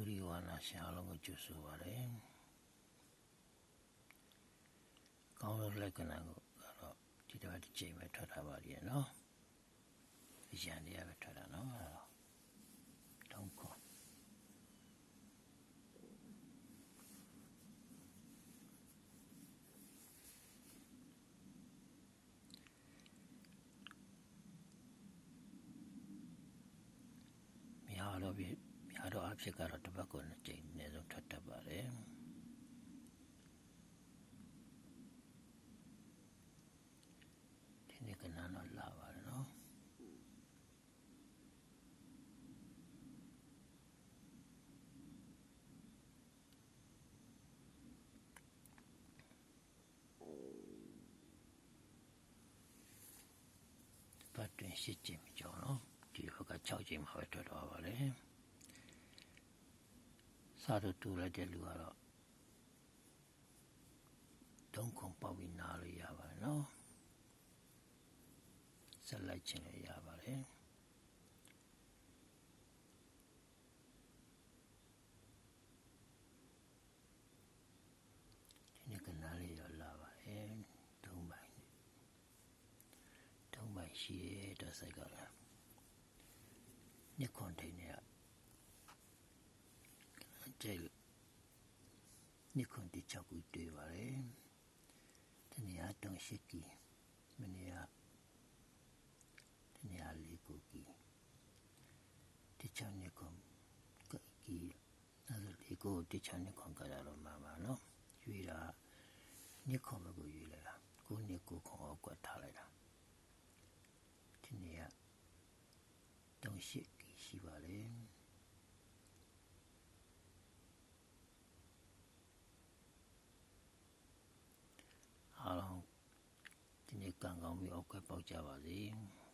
သူရိဝါနာရှင်အားလုံးကိုကြိုဆိုပါရစေ။ကောင်းသောလက္ခဏာကိုကတော့ဒီတစ်ပတ်တစ်ချိန်ပဲထွက်ထားပါလိမ့်နော်။အရန်တရားပဲထွက်တာနော်အဲ့တော့တောင်းခေါ်များတော့ပြ များတော့အဖြစ်ကတော့တစ်ပတ်ကိုနှစ်ကြိမ်အနည်းဆုံးထွက်တတ်ပါတယ်။ဒီနေ့ကနန်းတော့လာပါတယ်နော်။ပတ်တွင်ရှစ်ကျင်းကြောင်းနော်ဒီဘက်က6ကျင်းမှာပဲထွက်သွားပါလေ စားတော့တူလိုက်တဲ့လူကတော့တုံးခုံပေါက်ပြီးနားလို့ရပါတယ်နော်ဆက်လိုက်ခြင်းလည်းရပါတယ်ဒီနေ့ကနားလေးတော့လာပါတယ်တုံးပိုင်း တုံးပိုင်ရှိရတဲ့စိတ်ကလည်းညခွန်ထိန်เนี่ย ကျဲညခွန်တိချောက်ကိုတွေ့ပါလေတနည်းတုံးရှိကီမနေ့ကတနည်းလေးကိုကီတိချောင်းညခွန်ကီအဲ့ဒါဒီကိုတိချောင်းညခွန်ကရတော့မှာပါနော်ရွေးတာညခွန်ဘကိုရွေးလိုက်တာကိုညကိုခွန်အောက်ကထားလိုက်တာဒီနေ့ကတုံးရှိကရှိပါလေအားလုံးဒီနေ့ ကံကောင်းပြီးအောက်ကပေါက်ကြပါစေ။